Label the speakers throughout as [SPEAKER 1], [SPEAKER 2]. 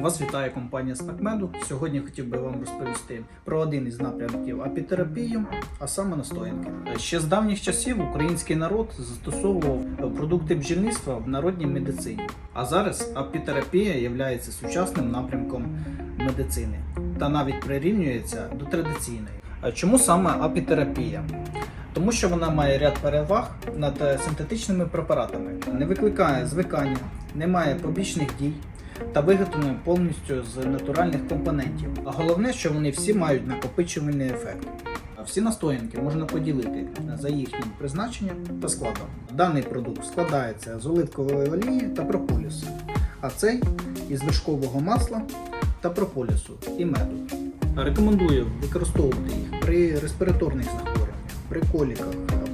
[SPEAKER 1] Вас вітає компанія Спекмеду. Сьогодні хотів би вам розповісти про один із напрямків апітерапії, а саме настоянки. Ще з давніх часів український народ застосовував продукти бджільництва в народній медицині. А зараз апітерапія є сучасним напрямком медицини та навіть прирівнюється до традиційної. Чому саме апітерапія? Тому що вона має ряд переваг над синтетичними препаратами, не викликає звикання, не має побічних дій та виготовлені повністю з натуральних компонентів. А головне, що вони всі мають накопичувальний ефект. Всі настоянки можна поділити за їхнім призначенням та складом. Даний продукт складається з оливкової олії та прополісу, а цей із вершкового масла та прополісу і меду. Рекомендую використовувати їх при респіраторних захворюваннях, при коліках,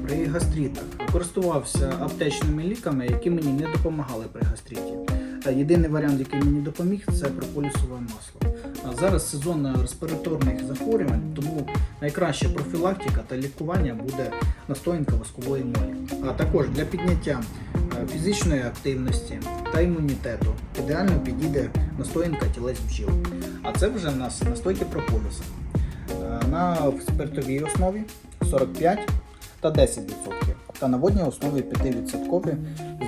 [SPEAKER 1] при гастритах. Користувався аптечними ліками, які мені не допомагали при гастриті. Єдиний варіант, який мені допоміг, це прополісове масло. А зараз сезон респіраторних захворювань, тому найкраща профілактика та лікування буде настоянка воскової молі. А також для підняття е, фізичної активності та імунітету ідеально підійде настоянка тілець бджіл. А це вже в нас настойки прополіса. Е, На спиртовій основі 45 та 10% та на водній основі 5%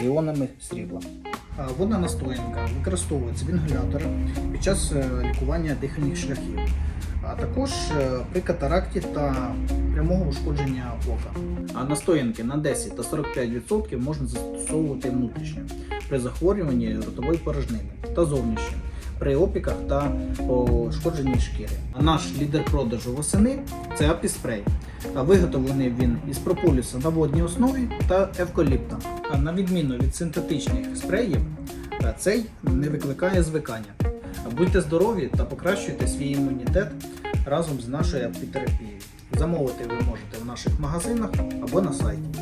[SPEAKER 1] з іонами срібла. Водна настоянка використовується в під час е, лікування дихальних шляхів, а також е, при катаракті та прямого ушкодження ока. А настоянки на 10 та 45% можна застосовувати внутрішньо при захворюванні ротової порожнини та зовнішньо при опіках та пошкодженні шкіри. А наш лідер продажу восени це апіспрей. Виготовлений він із прополіса на водній основі та евкаліпта. На відміну від синтетичних спреїв, е, цей не викликає звикання. Будьте здорові та покращуйте свій імунітет разом з нашою апітерапією. Замовити ви можете в наших магазинах або на сайті.